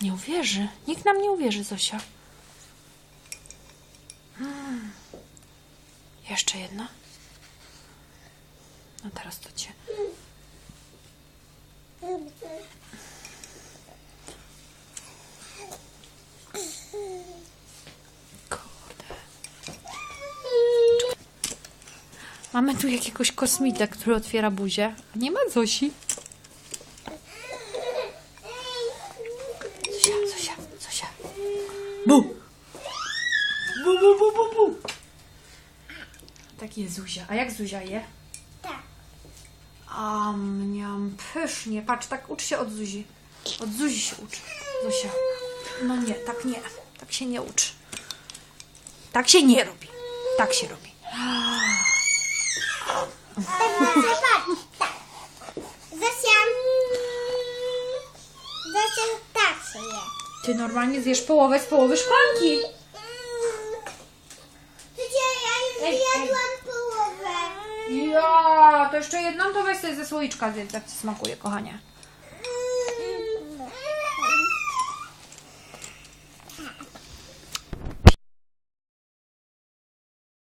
Nie uwierzy. Nikt nam nie uwierzy, Zosia. Mm. Jeszcze jedna. No teraz to cię. Kurde. Mamy tu jakiegoś kosmitę, który otwiera buzię. Nie ma Zosi. Zosia, Zosia, Zosia. Bu! Bu, bu, bu, bu, bu. Tak jest Zuzia. A jak Zuzia je? Tak. A mniam, pysznie. Patrz, tak ucz się od Zuzi. Od Zuzi się ucz. Zosia. No nie, tak nie. Tak się nie uczy. Tak się nie robi. Tak się robi. Ty normalnie zjesz połowę z połowy szklanki. Przecież ja już wyjadłam połowę. Ja, to jeszcze jedną to weź sobie ze słoiczka zjedz, jak Ci smakuje, kochanie. Mm.